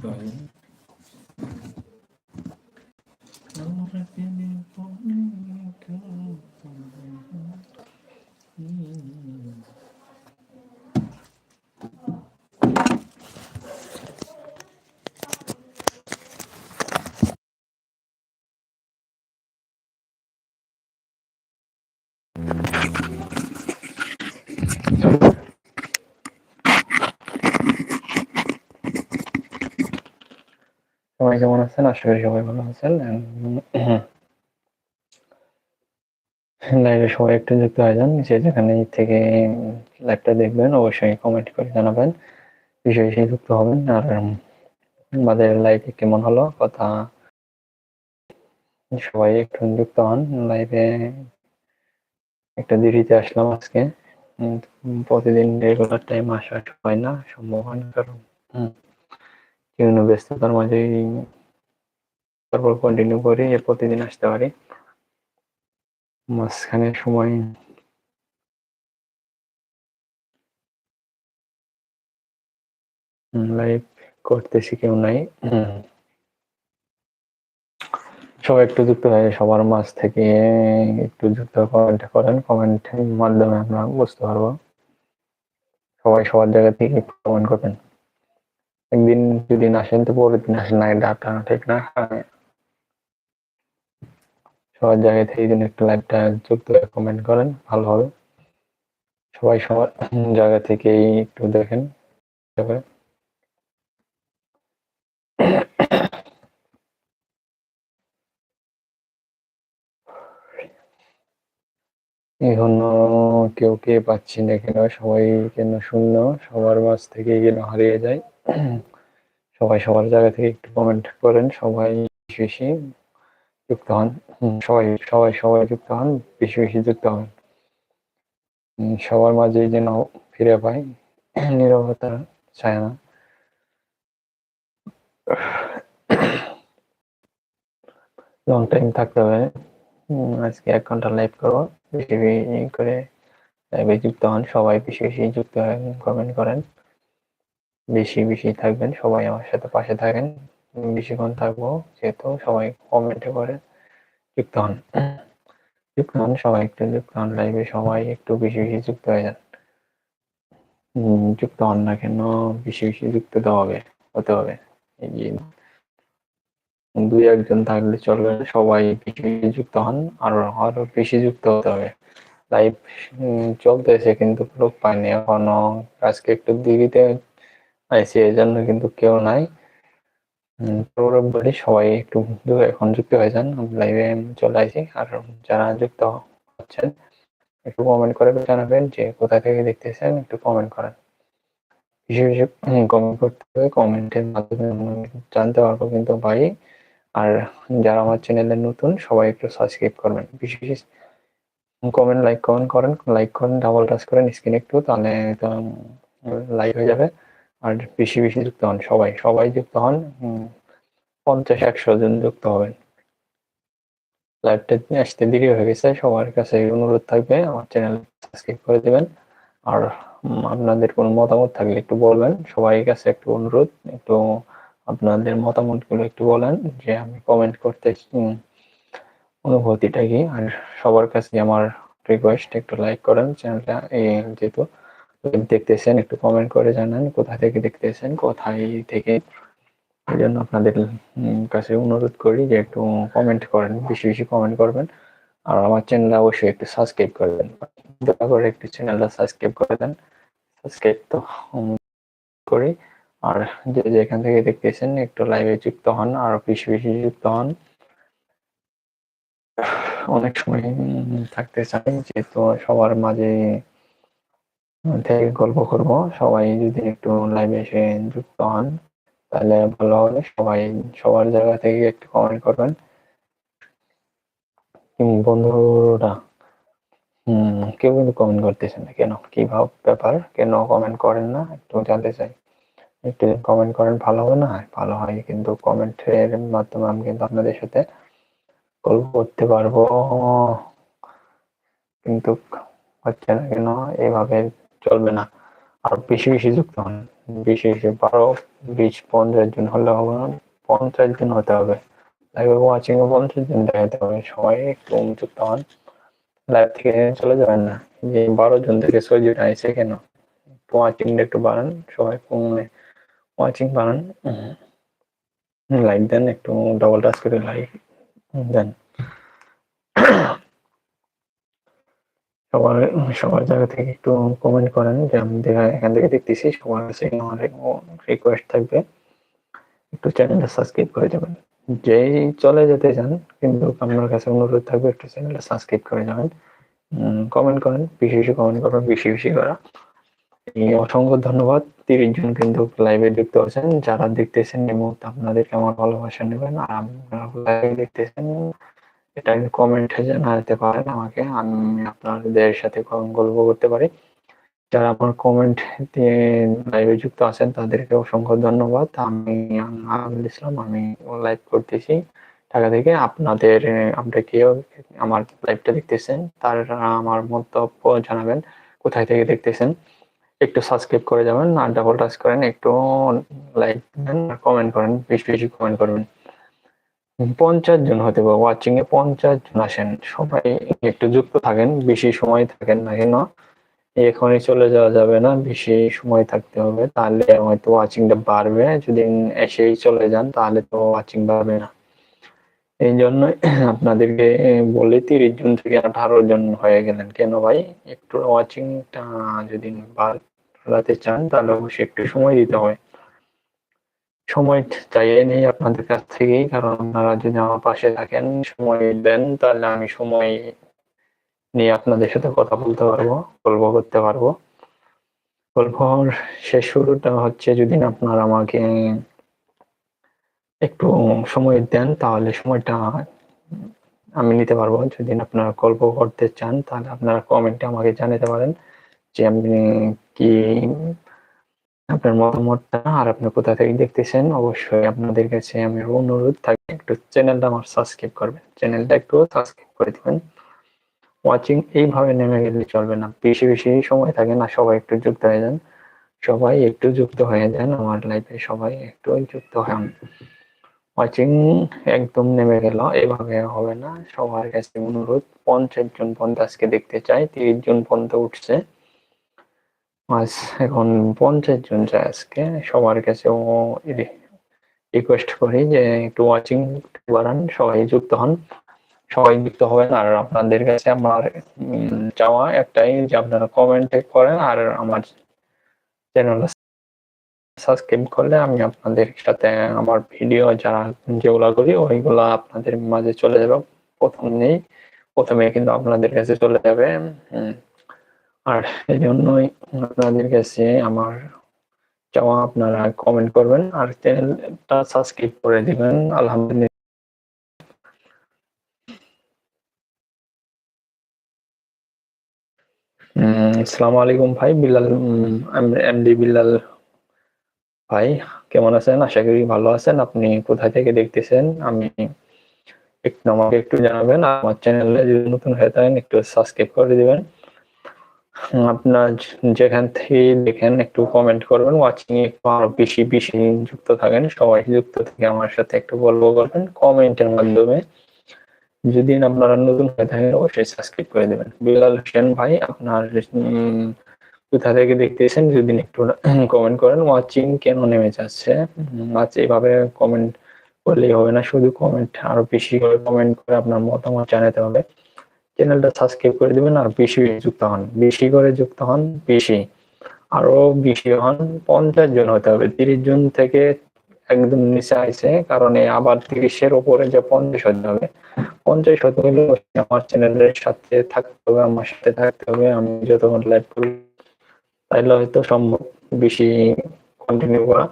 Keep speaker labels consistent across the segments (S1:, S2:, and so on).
S1: 对 কেমন আছেন? আশা করি সবাই ভালো আছেন। লাইভে সবাই একটু যুক্ত হয়ে যান যে যেখানে থেকে লাইভটা দেখবেন। অবশ্যই কমেন্ট করে জানাবেন। বিষয় সেই যুক্ত হবেন। আর আমাদের লাইভে কেমন হলো? কথা সবাই একটু যুক্ত হন। লাইভে একটা দেরিতে আসলাম আজকে। প্রতিদিন রেগুলার টাইম আসা হয় না, সম্ভব হয় না কারণ বিভিন্ন ব্যস্ততার মাঝেই তারপর কন্টিনিউ করি, এর প্রতিদিন আসতে পারি। মাঝখানে সময় লাইভ করতেছি কেউ নাই। সবাই একটু যুক্ত হয়ে সবার মাঝ থেকে একটু যুক্ত কমেন্ট করেন। কমেন্টের মাধ্যমে আমরা বুঝতে পারব। সবাই সবার জায়গা থেকে একটু কমেন্ট করবেন। একদিন দুদিন আসেন তো পরের দিন আসেন না ডাটা ঠিক না সবার জায়গা থেকে দিন একটু লাইভটা যুক্ত কমেন্ট করেন ভালো হবে সবাই সবার জায়গা থেকেই একটু দেখেন এখনও কেউ কে পাচ্ছি না কেন? সবাই কেন শূন্য সবার মাঝ থেকে কেন হারিয়ে যায়? সবাই সবার জায়গা থেকে একটু কমেন্ট করেন, সবাই বেশি বেশি যুক্ত হন। সবাই সবাই সবাই যুক্ত হন, বেশি বেশি যুক্ত হন। সবার মাঝে যেন ফিরে পাই, নিরবতা চায় না। লং টাইম থাকতে হবে। আজকে এক ঘণ্টা লাইভ করব। বেশি করে লাইভে যুক্ত হন, সবাই বেশি বেশি যুক্ত হন কমেন্ট করেন। বেশি বেশি থাকবেন, সবাই আমার সাথে পাশে থাকেন। বেশিক্ষণ থাকব, যেহেতু সবাই কমেন্টে করে, যুক্ত হন। যুক্ত হন, সবাই একটু যুক্ত হন লাইভে সবাই একটু বেশি বেশি যুক্ত হয়ে যান। যুক্ত হন না কেন, বেশি বেশি যুক্ত হবে, হতে হবে। এই দুই, একজন থাকলে চলবে সবাই বেশি বেশি যুক্ত হন, আর, আরও বেশি যুক্ত হতে হবে। লাইভ চলতেছে কিন্তু লোক পায়নি এখনও। আজকে একটু দেরিতে আইসি এই জন্য কিন্তু কেউ নাই। বলি সবাই একটু এখন যুক্ত হয়ে যান। লাইভে চলে আসি। আর যারা যুক্ত হচ্ছেন, একটু কমেন্ট করে জানাবেন যে কোথা থেকে দেখতেছেন, একটু কমেন্ট করেন। বেশি বেশি কমেন্ট করতে হবে। কমেন্টের মাধ্যমে জানতে পারব কিন্তু ভাই। আর যারা আমার চ্যানেলে নতুন, সবাই একটু সাবস্ক্রাইব করবেন। বেশি বেশি কমেন্ট লাইক কমেন্ট করেন। লাইক করেন ডাবল টাচ করেন। স্ক্রিন একটু, তাহলে লাইক হয়ে যাবে। আর বেশি বেশি যুক্ত হন, সবাই সবাই যুক্ত হন পঞ্চাশ, একশো জন যুক্ত হবেন। লাইভটা আসতে দেরি হয়ে গেছে, সবার কাছে অনুরোধ থাকবে, আমার চ্যানেল সাবস্ক্রাইব করে দেবেন। আর আপনাদের কোনো মতামত থাকলে একটু বলবেন সবাই কাছে একটু অনুরোধ, একটু আপনাদের মতামতগুলো একটু বলেন, যে আমি কমেন্ট করতে অনুভূতিটা কি। আর সবার কাছে আমার রিকোয়েস্ট একটু লাইক করেন চ্যানেলটা এই যেহেতু দেখতেছেন, একটু কমেন্ট করে জানান, কোথা থেকে দেখতেছেন, কোথায় থেকে? এই জন্য আপনাদের কাছে অনুরোধ করি যে একটু কমেন্ট করেন, বেশি বেশি কমেন্ট করবেন। আর আমার চ্যানেল অবশ্যই একটু সাবস্ক্রাইব করে দেন। দয়া করে একটু চ্যানেলটা সাবস্ক্রাইব করে দেন। সাবস্ক্রাইব তো করি। আর যে যেখান থেকে দেখতেছেন, একটু লাইভে যুক্ত হন, আর বেশি বেশি যুক্ত হন। অনেক সময় থাকতে চাই, যেহেতু সবার মাঝে থেকে গল্প করব। সবাই যদি একটু লাইভে এসে যুক্ত হন, তাহলে ভালো হবে। সবাই সবার জায়গা থেকে একটু কমেন্ট করবেন। বন্ধুরা, হম, কেউ কিন্তু কমেন্ট করতেছে না। কেন? কি ভাব, ব্যাপার? কেন কমেন্ট করেন না? একটু জানতে চাই। একটু কমেন্ট করেন, ভালো হবে না? ভালো হয় কিন্তু কমেন্টের মাধ্যমে আমি কিন্তু আপনাদের সাথে গল্প করতে পারব। কিন্তু হচ্ছে না কেন? এভাবে চলবে না। আর বেশি বেশি যুক্ত হন। বেশি বেশি বারো, বিশ, পঞ্চাশ জন হলে হবে না। পঞ্চাশ জন হতে হবে। লাইভে ওয়াচিং এ পঞ্চাশ জন দেখাতে হবে। সবাই একটু যুক্ত হন। লাইভ থেকে চলে যাবেন না, যে বারো জন থেকে ছয় জন আইসে কেন? ওয়াচিং একটু বাড়ান। সবাই ফোনে ওয়াচিং বাড়ান। লাইক দেন, একটু ডবল টাচ করে লাইক দেন। সবার সবার জায়গা থেকে একটু কমেন্ট করেন যে আমি এখান থেকে দেখতেছি, সবার কাছে আমার রিকোয়েস্ট থাকবে। একটু চ্যানেলটা সাবস্ক্রাইব করে দেবেন যেই চলে যেতে চান, কিন্তু আপনার কাছে অনুরোধ থাকবে একটু চ্যানেলটা সাবস্ক্রাইব করে যাবেন। কমেন্ট করেন, বেশি বেশি কমেন্ট করবেন, বেশি বেশি করা। অসংখ্য ধন্যবাদ। তিরিশ জন কিন্তু লাইভে যুক্ত আছেন। যারা দেখতেছেন এই মুহূর্তে আপনাদেরকে আমার ভালোবাসা নেবেন, আর আপনারা লাইভে দেখতেছেন এটা কমেন্টে জানাতে পারেন আমাকে। আমি আপনাদের সাথে গল্প করতে পারি। যারা আমার কমেন্ট দিয়ে লাইভে যুক্ত আছেন, তাদেরকে অসংখ্য ধন্যবাদ। আমি আমিনুল ইসলাম, আমি লাইভ করতেছি ঢাকা থেকে। আপনাদের আপনি কেউ আমার লাইভটা দেখতেছেন, তারা আমার মন্তব্য জানাবেন, কোথায় থেকে দেখতেছেন, একটু সাবস্ক্রাইব করে যাবেন, আর ডাবল টাচ করেন, একটু লাইক দেন, আর কমেন্ট করেন, বেশি বেশি কমেন্ট করবেন। পঞ্চাশ জন হতে পারে ওয়াচিং এ পঞ্চাশ জন আসেন। সবাই একটু যুক্ত থাকেন, বেশি সময় থাকেন না কেন? এখনই চলে যাওয়া যাবে না, বেশি সময় থাকতে হবে। তাহলে হয়তো ওয়াচিংটা বাড়বে, যদি এসেই চলে যান, তাহলে তো ওয়াচিং বাড়বে না। এই জন্য আপনাদেরকে বলে, তিরিশ জন থেকে আঠারো জন হয়ে গেলেন। কেন ভাই? একটু ওয়াচিংটা যদি বাড়াতে চান, তাহলে অবশ্যই একটু সময় দিতে হবে। সময় চাইয়ে নেই আপনাদের কাছ থেকেই, কারণ আপনারা যদি আমার পাশে থাকেন, সময় দেন, তাহলে আমি সময় নিয়ে আপনাদের সাথে কথা বলতে পারব, গল্প করতে পারব। গল্পর শেষ শুরুটা হচ্ছে, যদি আপনারা আমাকে একটু সময় দেন, তাহলে সময়টা আমি নিতে পারব। যদি আপনারা গল্প করতে চান, তাহলে আপনারা কমেন্টে আমাকে জানাতে পারেন যে আপনি কি আপনার মতামতটা আর আপনি কোথা থেকে দেখতেছেন, অবশ্যই আপনাদের কাছে আমি অনুরোধ থাকবে, একটু চ্যানেলটা আমার সাবস্ক্রাইব করবেন। চ্যানেলটা একটু সাবস্ক্রাইব করে দিবেন। ওয়াচিং এইভাবে নেমে গেলে চলবে না। বেশি বেশি সময় থাকে না, সবাই একটু যুক্ত হয়ে যান। সবাই একটু যুক্ত হয়ে যান, আমার লাইফে সবাই একটু যুক্ত হন। ওয়াচিং একদম নেমে গেল, এভাবে হবে না। সবার কাছে অনুরোধ, পঞ্চাশ জন পর্যন্ত আজকে দেখতে চাই, তিরিশ জন পর্যন্ত উঠছে। আজ এখন পঞ্চাশ জন যায় আজকে। সবার কাছে ও রিকোয়েস্ট করি যে একটু ওয়াচিং বাড়ান, সবাই যুক্ত হন। সবাই যুক্ত হবেন আর আপনাদের কাছে আমার চাওয়া একটাই যে আপনারা কমেন্ট করেন আর আমার চ্যানেল সাবস্ক্রাইব করলে আমি আপনাদের সাথে আমার ভিডিও যারা যেগুলা করি, ওইগুলা আপনাদের মাঝে চলে যাবে। প্রথম নেই, প্রথমে কিন্তু আপনাদের কাছে চলে যাবে। আর এই জন্যই আপনাদের কাছে আমার চাওয়া আপনারা কমেন্ট করবেন আর চ্যানেলটা সাবস্ক্রাইব করে দিবেন। আলহামদুলিল্লাহ। আসসালামু আলাইকুম ভাই, বিল্লাল এমডি বিল্লাল ভাই, কেমন আছেন? আশা করি ভালো আছেন। আপনি কোথা থেকে দেখতেছেন? আমি একটু আমাকে একটু জানাবেন আমার চ্যানেলে যদি নতুন হয়ে থাকেন, একটু সাবস্ক্রাইব করে দিবেন। আপনার যেখান থেকে দেখেন, একটু কমেন্ট করবেন। ওয়াচিং একটু আরও বেশি বেশি যুক্ত থাকেন। সবাই যুক্ত থেকে আমার সাথে একটু গল্প করবেন কমেন্টের মাধ্যমে। যদি আপনারা নতুন হয়ে থাকেন, অবশ্যই সাবস্ক্রাইব করে দেবেন। বিলাল হোসেন ভাই, আপনার কোথা থেকে দেখতেছেন? যদি একটু কমেন্ট করেন ওয়াচিং কেন নেমে যাচ্ছে? আজ এইভাবে কমেন্ট করলেই হবে না। শুধু কমেন্ট আরও বেশি করে কমেন্ট করে আপনার মতামত জানাতে হবে। চ্যানেলটা সাবস্ক্রাইব করে দিবেন আর বেশি যুক্ত হন। বেশি করে যুক্ত হন, বেশি। আরও বেশি হন, পঞ্চাশ জন হতে হবে। তিরিশ জন থেকে একদম নিচে আইছে, কারণ আবার তিরিশের উপরে যে পঞ্চাশ হতে হবে। পঞ্চাশ হতে হলে আমার চ্যানেলের সাথে থাকতে হবে, আমার সাথে থাকতে হবে। আমি যতক্ষণ লাইভ করি, তাইলে হয়তো সম্ভব বেশি কন্টিনিউ করা।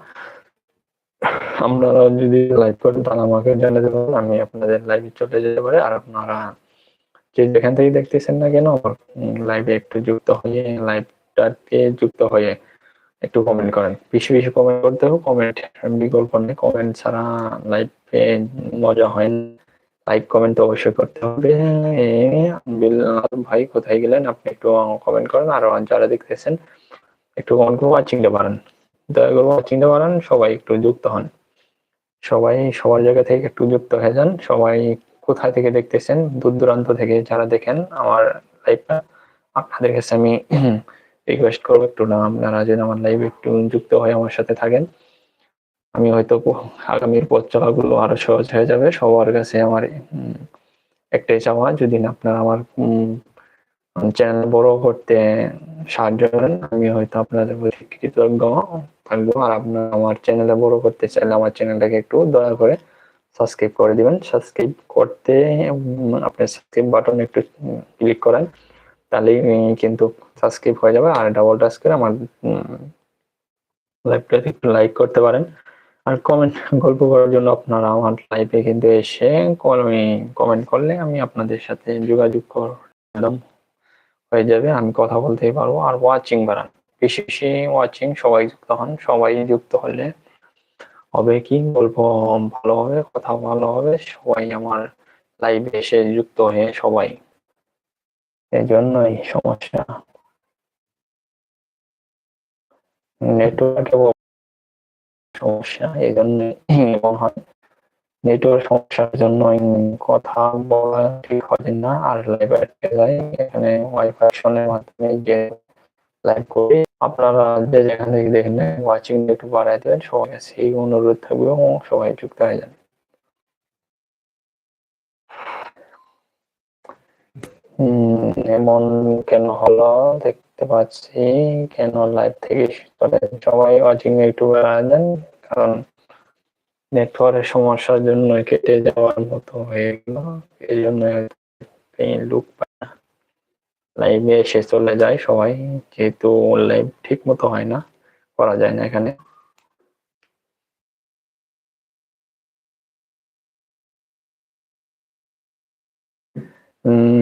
S1: আপনারা যদি লাইভ করেন, তাহলে আমাকে জানাতে পারেন আমি আপনাদের লাইভে চলে যেতে পারি। আর আপনারা যে যেখান থেকে দেখতেছেন না কেন লাইভে একটু যুক্ত হয়ে লাইভটাতে যুক্ত হয়ে একটু কমেন্ট করেন। বেশি বেশি কমেন্ট করতে হবে কমেন্ট বিকল্প নেই। কমেন্ট ছাড়া লাইভে মজা হয় না। লাইক কমেন্ট অবশ্যই করতে হবে। ভাই, কোথায় গেলেন? আপনি একটু কমেন্ট করেন। আর যারা দেখতেছেন, একটু কমেন্ট করে ওয়াচিংটা বাড়ান। দয়া করে চিনতে পারেন সবাই একটু যুক্ত হন। সবাই সবার জায়গা থেকে একটু যুক্ত হয়ে যান। সবাই কোথায় থেকে দেখতেছেন? দূর দূরান্ত থেকে যারা দেখেন আমার লাইভটা আপনাদের কাছে আমি রিকোয়েস্ট করব একটু না, আপনারা যেন আমার লাইভে একটু যুক্ত হয়ে আমার সাথে থাকেন। আমি হয়তো আগামীর পথ চলাগুলো আরও সহজ হয়ে যাবে। সবার কাছে আমার একটাই চাওয়া, যদি আপনারা আমার চ্যানেল বড় করতে সাহায্য করেন, আমি হয়তো আপনাদের প্রতি কৃতজ্ঞ থাকব। আর আপনার আমার চ্যানেলে বড় করতে চাইলে আমার চ্যানেলটাকে একটু দয়া করে সাবস্ক্রাইব করে দিবেন। সাবস্ক্রাইব করতে আপনি সাবস্ক্রাইব বাটন একটু ক্লিক করেন, তাহলেই কিন্তু সাবস্ক্রাইব হয়ে যাবে। আর ডাবল টাচ করে আমার লাইভটাতে একটু লাইক করতে পারেন। আর কমেন্ট গল্প করার জন্য আপনারা আমার লাইভে কিন্তু এসে কমেন্ট করলে আমি আপনাদের সাথে যোগাযোগ একদম হয়ে যাবে। আমি কথা বলতেই পারব। আর ওয়াচিং বাড়ান। বেশি বেশি ওয়াচিং সবাই যুক্ত হন। সবাই যুক্ত হলে হবে কি গল্প? ভালো হবে, কথা ভালো হবে, সবাই আমার লাইভে এসে যুক্ত হয়ে সবাই। এই জন্যই সমস্যা নেটওয়ার্কে সমস্যা এই জন্য এমন হয়। নেটওয়ার্ক সমস্যার জন্য কথা বলা ঠিক হয় না, আর লাইভ যায়। এখানে ওয়াইফাই মাধ্যমে যে লাইভ করি। আপনারা যে যেখান থেকে দেখেন ওয়াচিং একটু বাড়াই দেবেন, সবাই সেই অনুরোধ থাকবে এবং সবাই যুক্ত হয়ে যান এমন কেন হলো? দেখতে পাচ্ছি, কেন লাইভ থেকে সবাই ওয়াচিং একটু বাড়ায় দেন, কারণ নেটওয়ার্কের সমস্যার জন্য কেটে যাওয়ার মতো হয়ে গেল। এই জন্য লুক পায় না। লাইভে এসে চলে যায় সবাই, যেহেতু লাইভ ঠিক মতো হয় না, করা যায় না এখানে।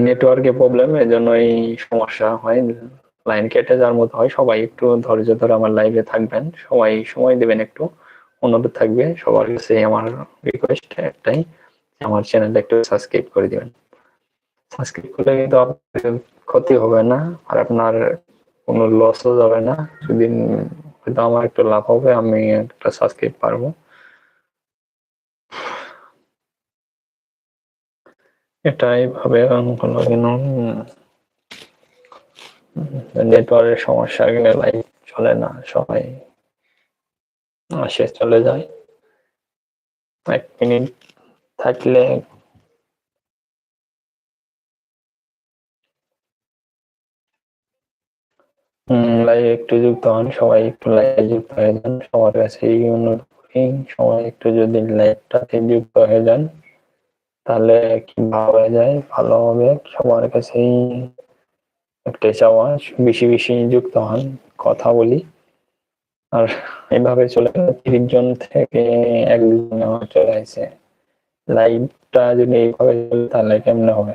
S1: নেটওয়ার্কে প্রবলেম এর জন্য এই সমস্যা হয়। লাইন কেটে যাওয়ার মতো হয়। সবাই একটু ধৈর্য ধরে আমার লাইভে থাকবেন। সবাই সময় দেবেন একটু, অনুরোধ থাকবে। সবার কাছে আমার রিকোয়েস্ট একটাই, আমার চ্যানেলটা একটু সাবস্ক্রাইব করে দিবেন। সাবস্ক্রাইব করলে কিন্তু আপনার ক্ষতি হবে না, আর আপনার কোনো লসও যাবে না। যদি হয়তো আমার একটু লাভ হবে, আমি একটা সাবস্ক্রাইব পারব। এটাই ভাবে হলো নেটওয়ার্কের সমস্যা গেলে লাইভ চলে না, সবাই আসে, চলে যায়। এক মিনিট থাকলে লাইভ একটু যুক্ত হন, সবাই একটু লাইভে যুক্ত হয়ে যান, সবার কাছে এই অনুরোধ করি, সবাই একটু যদি লাইভটাতে যুক্ত হয়ে যান, তাহলে কি হয়ে যায়? ভালো হবে, সবার কাছেই একটা চাওয়া, বেশি বেশি যুক্ত হন, কথা বলি। আর এইভাবে চলে গেল তিরিশ জন থেকে একজন চলে আসে। লাইভটা যদি এইভাবে চলে, তাহলে কেমনে হবে?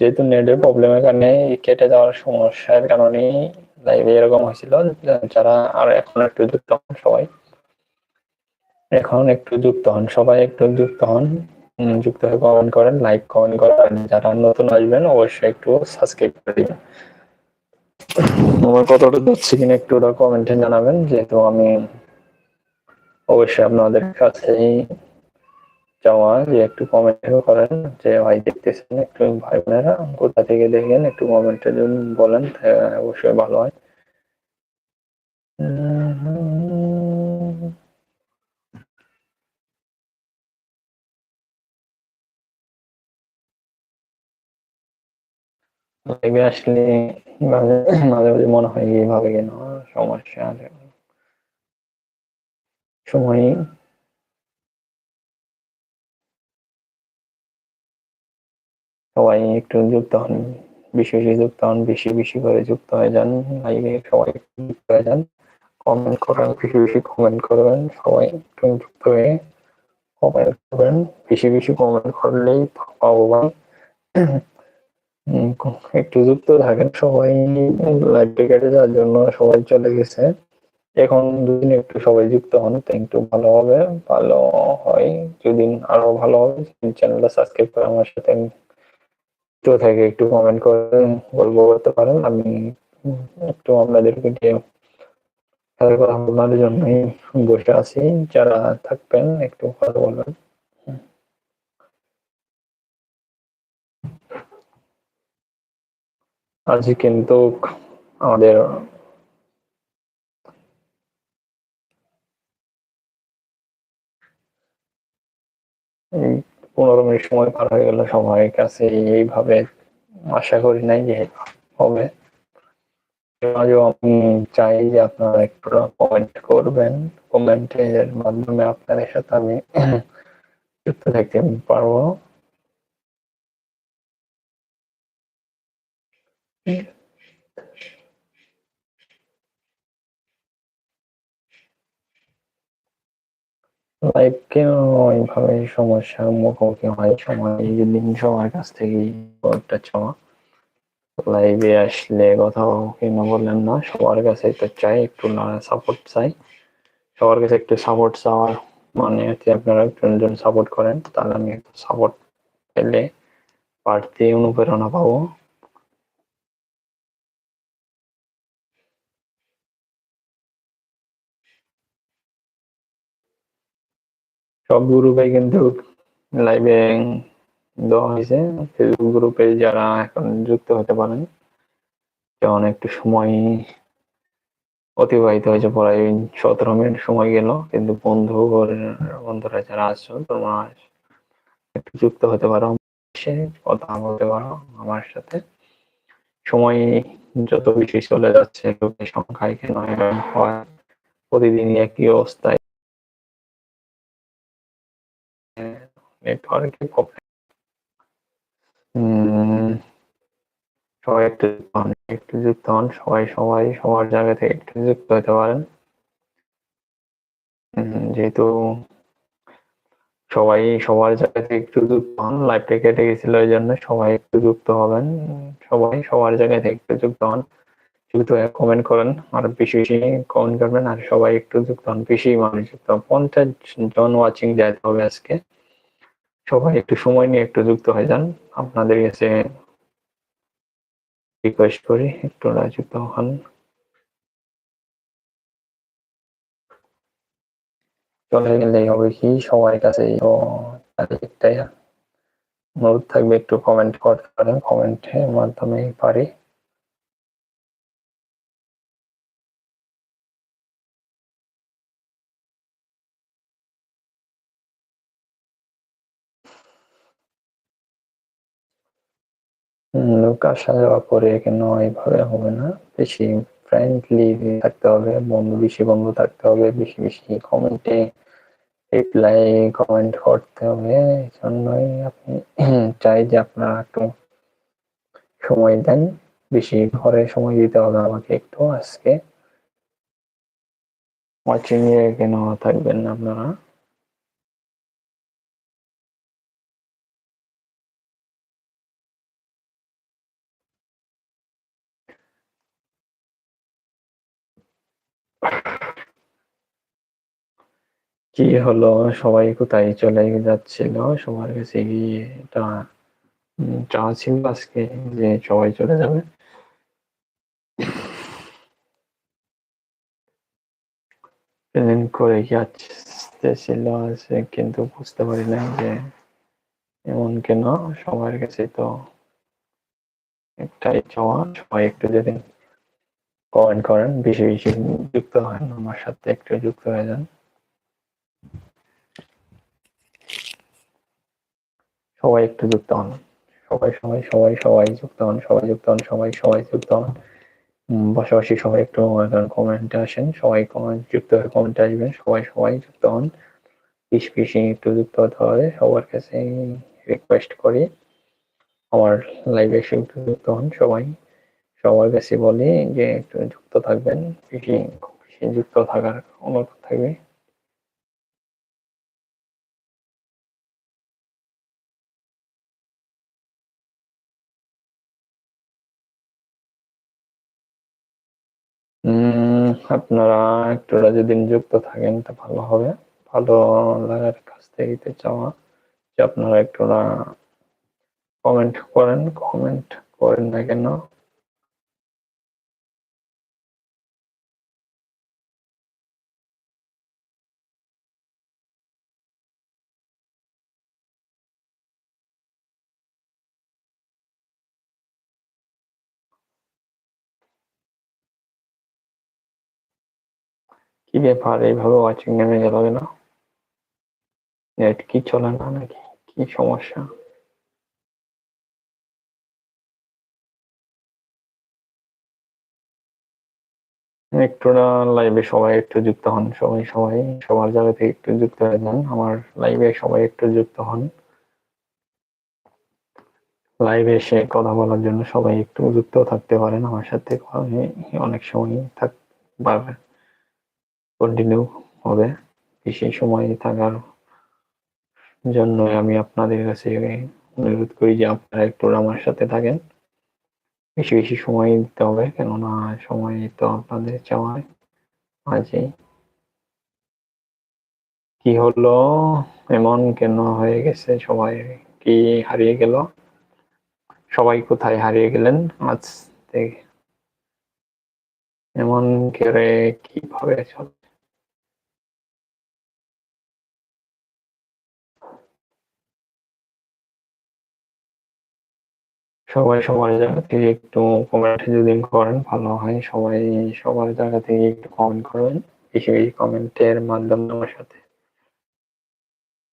S1: যেহেতু নেটের প্রবলেমের কারণে কেটে যাওয়ার সমস্যার কারণে লাইভে এরকম হয়েছিল যারা আর এখন একটু যুক্ত হন সবাই। এখন একটু যুক্ত হন, সবাই একটু যুক্ত হন যুক্ত হয়ে কমেন্ট করেন লাইক কমেন্ট করেন। যারা নতুন আসবেন, অবশ্যই একটু সাবস্ক্রাইব করে দিবেন। আমার কতটা যাচ্ছে কিনা একটু ওরা কমেন্টে জানাবেন, যেহেতু আমি অবশ্যই আপনাদের কাছেই চাওয়া যে একটু কমেন্ট করেন যে, ভাই, দেখতেছেন একটু ভাই বোনেরা? কোথা থেকে দেখেন? একটু কমেন্টে যদি বলেন অবশ্যই ভালো হয়। লাইভে আসলে মাঝে মাঝে মনে হয় এইভাবে কেন সমস্যা আছে। সময় সবাই একটু যুক্ত হন, বেশি বেশি যুক্ত হন, বেশি বেশি করে যুক্ত হয়ে যান লাইভে সবাই যুক্ত হয়ে যান কমেন্ট করেন বেশি বেশি কমেন্ট করবেন, সবাই একটু যুক্ত হয়ে কমেন্ট করবেন, বেশি বেশি কমেন্ট করলেই ভগবান একটু যুক্ত থাকেন, সবাই লাইভে কেটে যাওয়ার জন্য সবাই চলে গেছে। এখন দুদিন একটু সবাই যুক্ত হন, তো একটু ভালো হবে, ভালো হয়। যদি আরও ভালো হবে চ্যানেলটা সাবস্ক্রাইব করে আমার সাথে তো থেকে, একটু কমেন্ট করে গল্প করতে পারেন। আমি একটু আপনাদেরকে দিয়ে কথা বলার জন্যই বসে আছি। যারা থাকবেন, একটু কথা বলবেন। আজ কিন্তু আমাদের এই পনেরো মিনিট সময় পার হয়ে গেল সবাই কাছে এইভাবে আশা করি নাই যে হবে। আমি চাই যে আপনারা একটু কমেন্ট করবেন। কমেন্টের মাধ্যমে আপনাদের সাথে আমি যুক্ত থাকতে পারব। লাইভ কেন এইভাবে সমস্যার মুখোমুখি হয় সময় দিন সবার কাছ থেকেই একটা চাওয়া। লাইভে আসলে কথাও কেন বললেন না, সবার কাছে তো চাই, একটু সাপোর্ট চাই। সবার কাছে একটু সাপোর্ট চাওয়ার মানে হচ্ছে আপনারা একজন সাপোর্ট করেন, তাহলে আমি একটু সাপোর্ট পেলে বাড়তি অনুপ্রেরণা পাবো। সব গ্রুপে কিন্তু লাইভে দেওয়া হয়েছে। ফেসবুক গ্রুপে যারা এখন যুক্ত হতে পারেন, যেমন একটু সময় অতিবাহিত হয়েছে, প্রায় সতেরো মিনিট সময় গেল, কিন্তু বন্ধু বন্ধুরা যারা আসছো তোমরা একটু যুক্ত হতে পারো কথা বলতে পারো আমার সাথে। সময় যত বেশি চলে যাচ্ছে, লোকের কেন হয় প্রতিদিন একই অবস্থায়। নেটওয়ার্কে প্রবলেম সবাই একটু একটু যুক্ত হন সবাই সবাই সবার জায়গা থেকে একটু যুক্ত হতে পারেন। যেহেতু সবাই সবার জায়গা থেকে একটু যুক্ত হন লাইভটা কেটে গেছিল ওই জন্য সবাই একটু যুক্ত হবেন। সবাই সবার জায়গা থেকে একটু যুক্ত হন। যুক্ত হয়ে কমেন্ট করেন আর বেশি বেশি কমেন্ট করবেন আর সবাই একটু যুক্ত হন। বেশি মানুষ যুক্ত হন পঞ্চাশ জন ওয়াচিং যাইতে হবে আজকে। সবাই একটু সময় নিয়ে একটু যুক্ত হয়ে যান। আপনাদের কাছে রিকোয়েস্ট করি একটু যুক্ত হন। চলে গেলেই হবে কি সবার কাছে একটাই অনুরোধ থাকবে, একটু কমেন্ট করতে পারেন। কমেন্টের মাধ্যমে পারি। লোক আসা যাওয়া করে কেন এইভাবে হবে না? বেশি ফ্রেন্ডলি থাকতে হবে, বন্ধু, বেশি বন্ধু থাকতে হবে, বেশি বেশি কমেন্টে রিপ্লাই কমেন্ট করতে হবে। এই জন্যই আপনি চাই যে আপনারা একটু সময় দেন। বেশি ঘরে সময় দিতে হবে আমাকে একটু আজকে। ওয়াচিং এ কেন থাকবেন আপনারা? কি হলো? সবাই কোথায় চলে যাচ্ছিল? সবার কাছে গিয়ে এটা চা ছিল আজকে যে সবাই চলে যাবে। প্ল্যান করে আছে কিন্তু বুঝতে পারি না যে এমন কেন। সবার কাছে তো একটাই চাওয়া, সবাই একটু যদি কমেন্ট করেন, বেশি বেশি যুক্ত হন, আমার সাথে একটু যুক্ত হয়ে যান। সবাই একটু যুক্ত হন। সবাই সবাই সবাই সবাই যুক্ত হন, সবাই যুক্ত হন, সবাই সবাই যুক্ত হন। পাশাপাশি সবাই একটু কমেন্টে আসেন, সবাই কমেন্ট যুক্ত হয়ে কমেন্টে আসবেন, সবাই সবাই যুক্ত হন। বেশি বেশি একটু যুক্ত হতে হবে সবার কাছে রিকোয়েস্ট করি। আমার লাইভে এসে একটু যুক্ত হন সবাই। সবার কাছে বলি যে একটু যুক্ত থাকবেন বেশি বেশি যুক্ত থাকার অনুরোধ থাকবে। আপনারা একটু যদি যুক্ত থাকেন তা ভালো হবে। ভালো লাগার কাছ থেকে চাওয়া যে আপনারা একটু কমেন্ট করেন কমেন্ট করেন না কেন কি ব্যাপার? এইভাবে ওয়াচিং নেমে গেল কেন নেট কি চলে না নাকি? কি সমস্যা? একটু না লাইভে সবাই একটু যুক্ত হন, সবাই সবাই। সবার জায়গা থেকে একটু যুক্ত হয়ে যান। আমার লাইভে সবাই একটু যুক্ত হন। লাইভে এসে কথা বলার জন্য সবাই একটু যুক্ত থাকতে পারেন আমার সাথে। অনেক সময় থাক পারবেন কন্টিনিউ হবে। বেশি সময় থাকার জন্য আমি আপনাদের কাছে অনুরোধ করি যে আপনারা একটু আমার সাথে থাকেন। বেশি বেশি সময় দিতে হবে, কেননা সময় তো আপনাদের চাওয়ায় আজই কি হলো? এমন কেন হয়ে গেছে? সবাই কি হারিয়ে গেল? সবাই কোথায় হারিয়ে গেলেন আজ থেকে? এমন করে কীভাবে চলে সবাই সবার জায়গা থেকে একটু কমেন্ট যদি করেন, ভালো হয়। সবাই সবার জায়গা থেকে একটু কমেন্ট করবেন বেশি বেশি কমেন্টের মাধ্যমে আমার সাথে।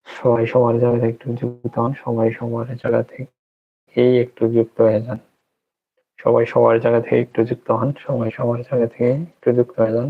S1: সবাই সবার জায়গা থেকে একটু যুক্ত হন, সবাই সবার জায়গা থেকে এই একটু যুক্ত হয়ে যান। সবাই সবার জায়গা থেকে একটু যুক্ত হন, সবাই সবার জায়গা থেকে একটু যুক্ত হয়ে যান।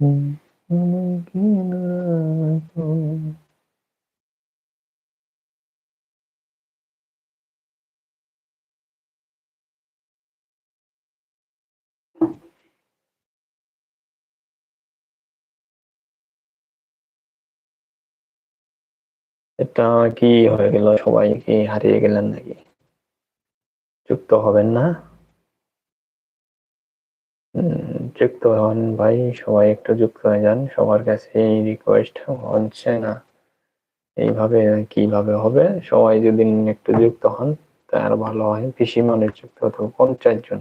S1: এটা কি হয়ে গেল? সবাই কি হারিয়ে গেলেন নাকি? যুক্ত হবেন না? যুক্ত হন ভাই, সবাই একটু যুক্ত হয়ে যান। সবার কাছে এই রিকোয়েস্ট হচ্ছে না। এইভাবে কীভাবে হবে? সবাই যদি একটু যুক্ত হন তা আর ভালো হয়। বেশি মানুষ যুক্ত হতে পঞ্চাশ জন।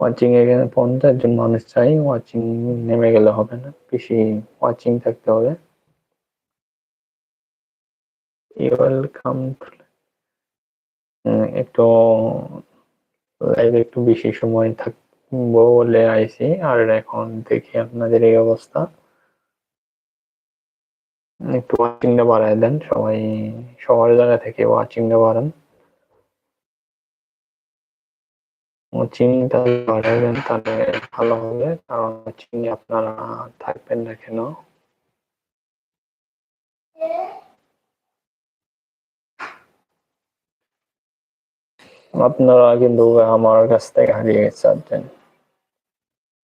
S1: ওয়াচিং এখানে পঞ্চাশ জন মানুষ চাই। ওয়াচিং নেমে গেলে হবে না। বেশি ওয়াচিং থাকতে হবে। ওয়েলকাম একটু লাইভে একটু বেশি সময় থাকব বলে আইছি, আর এখন দেখি আপনাদের এই অবস্থা। একটু ওয়াচিংটা বাড়ায় দেন, সবাই সবার জায়গা থেকে ওয়াচিংটা বাড়ান। তাহলে ভালো হবে, কারণ ওয়াচিং আপনারা থাকবেন না কেন? আপনারা কিন্তু আমার কাছ থেকে হারিয়ে গেছে চারজন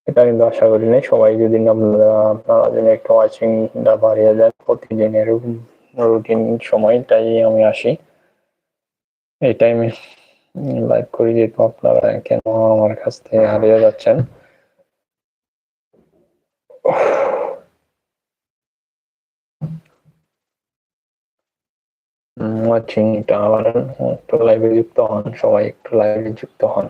S1: এটা কিন্তু আশা করি নাই। সবাই যদি আপনারা আপনারা যদি একটু ওয়াচিংটা বাড়িয়ে দেন প্রতিদিনের রুটিন সময়টাই আমি আসি। এই টাইমে লাইভ করি যেহেতু আপনারা কেন আমার কাছ থেকে হারিয়ে যাচ্ছেন। একটু লাইভে যুক্ত হন, সবাই একটু লাইভে যুক্ত হন।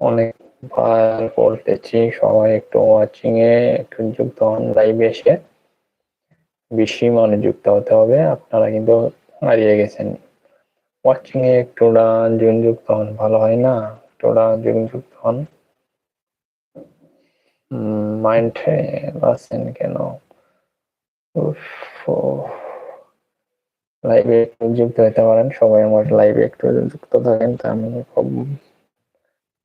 S1: অনেক বার বলতেছি সবাই একটু ওয়াচিং এ, একটু যুক্ত হন লাইভে এসে। বেশি মানে যুক্ত হতে হবে, আপনারা কিন্তু হারিয়ে গেছেন। ওয়াচিং এ একটু জুন যুক্ত হন, ভালো হয় না? একটু জুন যুক্ত হন। মাইন্ড আছেন কেন? লাইভে যুক্ত হতে পারেন, সবাই আমার লাইভে একটু যুক্ত থাকেন তা আমি খুব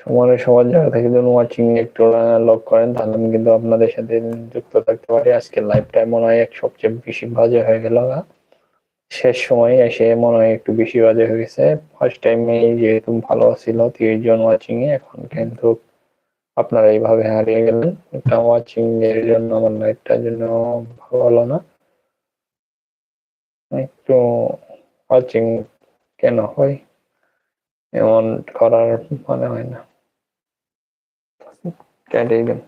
S1: সমানে সবার জায়গা থেকে, যদি ওয়াচিং একটু লক করেন, তাহলে আমি কিন্তু আপনাদের সাথে যুক্ত থাকতে পারি। আজকে লাইভটা মনে হয় এক সবচেয়ে বেশি বাজে হয়ে গেল শেষ সময় এসে মনে হয় একটু বেশি বাজে হয়ে গেছে। ফার্স্ট টাইম টাইমে যেহেতু ভালো ছিল, তিরিশ জন ওয়াচিং এ, এখন কিন্তু আপনারা এইভাবে হারিয়ে গেলেন। ওয়াচিং এর জন্য, আমার লাইভটার জন্য ভালো হলো না। একটু ওয়াচিং কেন হয়? এমন করার মানে হয় না। কেটে দিন